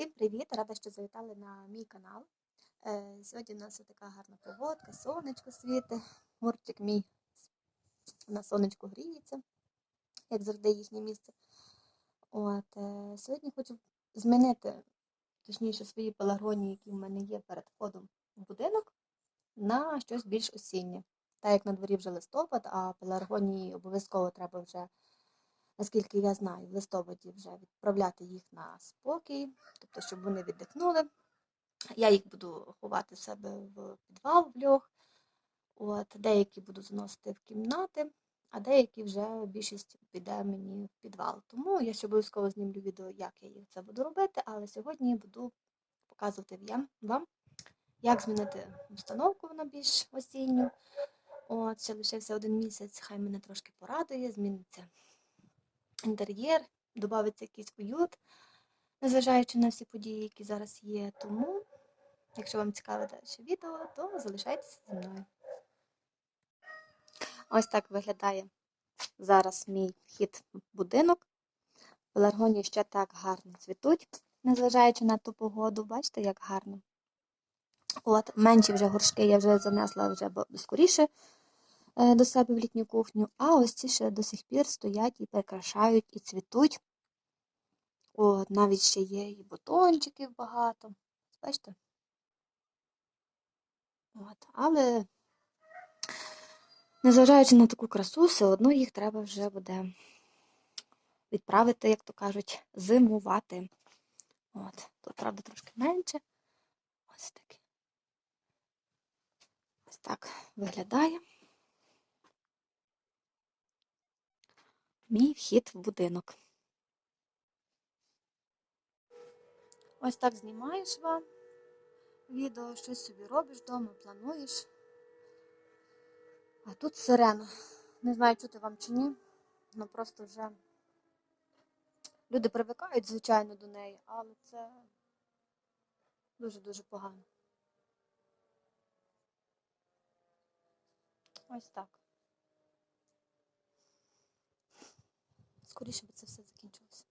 Всім привіт! Рада, що завітали на мій канал. Е, Сьогодні у нас така гарна погодка, сонечко світить, мурчик мій на сонечку гріється, як завжди їхнє місце. От, е, Сьогодні хочу змінити, точніше, свої пелагронії, які в мене є перед входом в будинок, на щось більш осіннє. Так як на дворі вже листопад, а пеларгонії обов'язково треба вже наскільки я знаю, в листопаді вже відправляти їх на спокій, тобто, щоб вони віддихнули. Я їх буду ховати в себе в підвал, в льох. От, деякі буду заносити в кімнати, а деякі вже більшість піде мені в підвал. Тому я ще обов'язково знімлю відео, як я їх це буду робити, але сьогодні буду показувати вам, як змінити установку на більш осінню. От, ще лишився один місяць, хай мене трошки порадує, зміниться інтер'єр, додається якийсь уют, незважаючи на всі події, які зараз є. Тому, якщо вам цікаве далі відео, то залишайтеся зі мною. Ось так виглядає зараз мій вхід в будинок. Пеларгонії ще так гарно цвітуть, незважаючи на ту погоду. Бачите, як гарно. От, менші вже горшки я вже занесла вже скоріше до себе в літню кухню, а ось ці ще до сих пір стоять і прикрашають, і цвітуть. От, навіть ще є і бутончиків багато. Бачите? От, але, незважаючи на таку красу, все одно їх треба вже буде відправити, як то кажуть, зимувати. От, тут, правда, трошки менше. Ось таке. Ось так виглядає. Мій вхід в будинок. Ось так знімаєш вам відео, щось собі робиш вдома, плануєш. А тут сирена. Не знаю, чути вам чи ні. Ну просто вже люди привикають, звичайно, до неї, але це дуже-дуже погано. Ось так. Скоріше би це все закінчилося.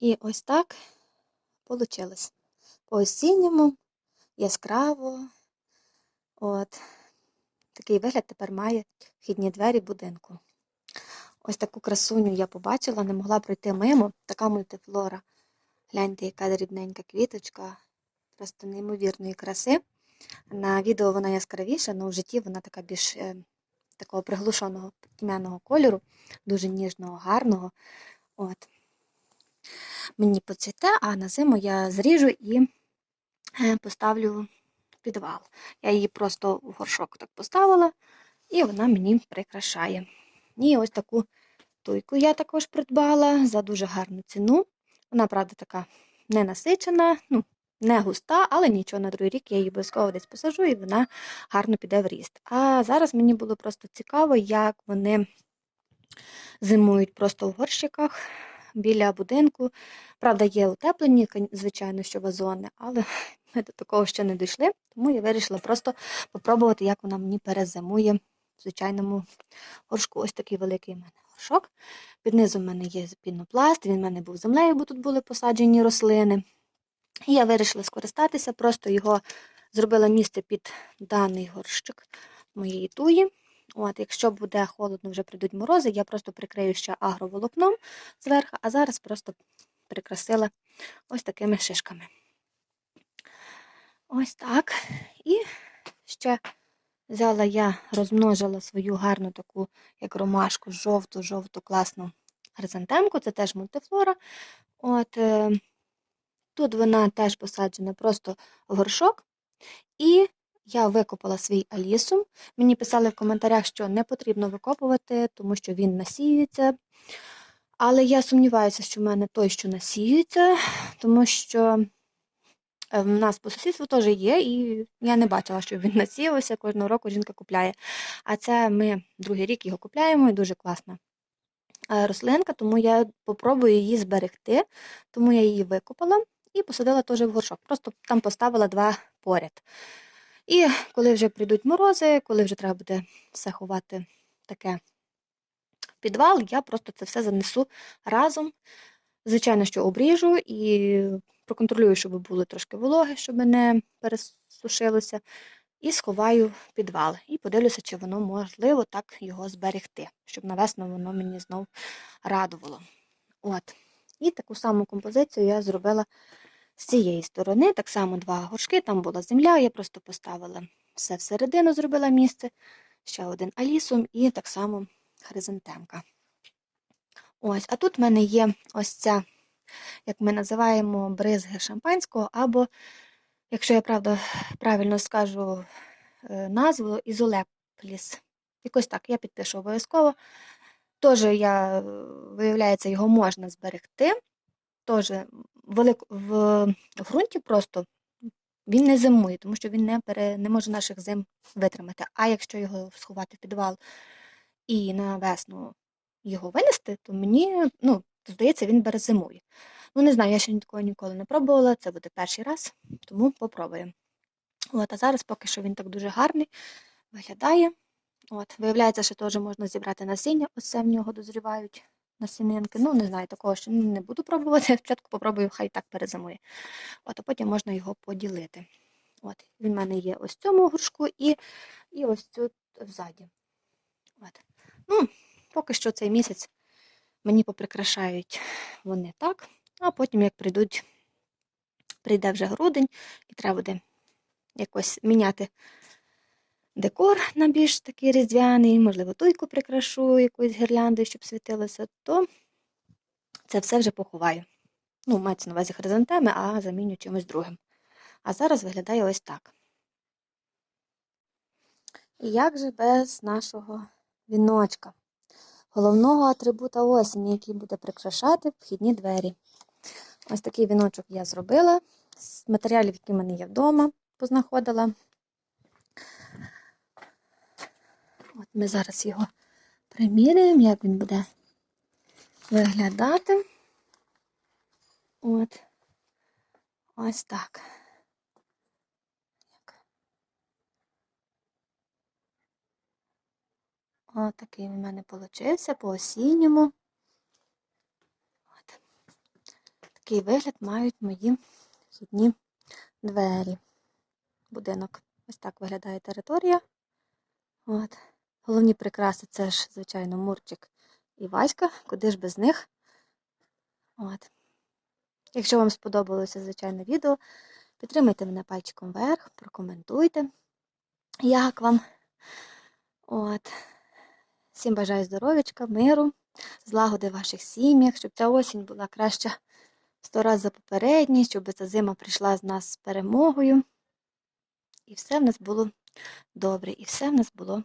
І ось так вийшло. По осінньому, яскраво. От. Такий вигляд тепер має вхідні двері будинку. Ось таку красуню я побачила, не могла пройти мимо. Така мультифлора. Гляньте, яка дрібненька квіточка, просто неймовірної краси. На відео вона яскравіша, але в житті вона така більш е, такого приглушеного тьмяного кольору, дуже ніжного, гарного. От. Мені поцвіте, а на зиму я зріжу і е, поставлю в підвал. Я її просто в горшок так поставила, і вона мені прикрашає. І ось таку туйку я також придбала за дуже гарну ціну. Вона, правда, така не насичена, ну, не густа, але нічого на другий рік я її обов'язково десь посажу і вона гарно піде в ріст. А зараз мені було просто цікаво, як вони зимують просто в горщиках біля будинку. Правда, є утеплені, звичайно, що вазони, але ми до такого ще не дійшли, тому я вирішила просто попробувати, як вона мені перезимує в звичайному горшку. Ось такий великий у мене горшок. Під низом в мене є пінопласт, він в мене був землею, бо тут були посаджені рослини. І я вирішила скористатися, просто його зробила місце під даний горщик моєї туї. От, якщо буде холодно, вже прийдуть морози, я просто прикрию ще агроволокном зверху, а зараз просто прикрасила ось такими шишками. Ось так. І ще взяла я, розмножила свою гарну таку, як ромашку, жовту-жовту класну хризантемку, це теж мультифлора. От, е, тут вона теж посаджена просто в горшок. І я викопала свій алісум. Мені писали в коментарях, що не потрібно викопувати, тому що він насіюється. Але я сумніваюся, що в мене той, що насіюється, тому що е, в нас по сусідству теж є, і я не бачила, що він насіявся. Кожного року жінка купляє. А це ми другий рік його купляємо, і дуже класна е, рослинка, тому я попробую її зберегти, тому я її викопала і посадила теж в горшок. Просто там поставила два поряд. І коли вже прийдуть морози, коли вже треба буде все ховати таке в підвал, я просто це все занесу разом. Звичайно, що обріжу і проконтролюю, щоб були трошки вологи, щоб не пересушилося. І сховаю підвал. І подивлюся, чи воно можливо так його зберегти, щоб на весну воно мені знов радувало. От. І таку саму композицію я зробила з цієї сторони. Так само два горшки, там була земля, я просто поставила все всередину, зробила місце, ще один алісум і так само хризантемка. Ось, а тут в мене є ось ця, як ми називаємо, бризги шампанського, або, якщо я правда правильно скажу е, назву, ізолепліс. Якось так, я підпишу обов'язково. Теж я, е, виявляється, його можна зберегти. Теж велик... в... в ґрунті просто він не зимує, тому що він не, пере... не може наших зим витримати. А якщо його сховати в підвал і на весну його винести, то мені, ну, здається, він перезимує. Ну, не знаю, я ще такого ніколи не пробувала, це буде перший раз, тому попробуємо. От, а зараз поки що він так дуже гарний виглядає. От, Виявляється, що теж можна зібрати насіння, оце в нього дозрівають насінинки. Ну, не знаю, такого ще не буду пробувати. Спочатку попробую, хай так перезимує. От, а потім можна його поділити. От, Він в мене є ось цьому горшку і, і ось тут взаді. От. Ну, поки що цей місяць мені поприкрашають вони так, а потім, як прийдуть, прийде вже грудень, і треба буде якось міняти декор на більш такий різдвяний, можливо, туйку прикрашу якоюсь гірляндою, щоб світилося, то це все вже поховаю. Ну, мається на увазі хризантеми, а заміню чимось другим. А зараз виглядає ось так. І як же без нашого віночка? Головного атрибута осені, який буде прикрашати вхідні двері. Ось такий віночок я зробила з матеріалів, які в мене є вдома, познаходила. От ми зараз його приміряємо, як він буде виглядати. От. Ось так. Ось такий в мене получився по осінньому. От. Такий вигляд мають мої вхідні двері. Будинок. Ось так виглядає територія. От. Головні прикраси це ж, звичайно, Мурчик і Васька, куди ж без них. От. Якщо вам сподобалося, звичайно, відео, підтримайте мене пальчиком вверх, прокоментуйте, як вам. От. Всім бажаю здоров'ячка, миру, злагоди в ваших сім'ях, щоб ця осінь була краща сто раз за попередній, щоб ця зима прийшла з нас з перемогою. І все в нас було добре, і все в нас було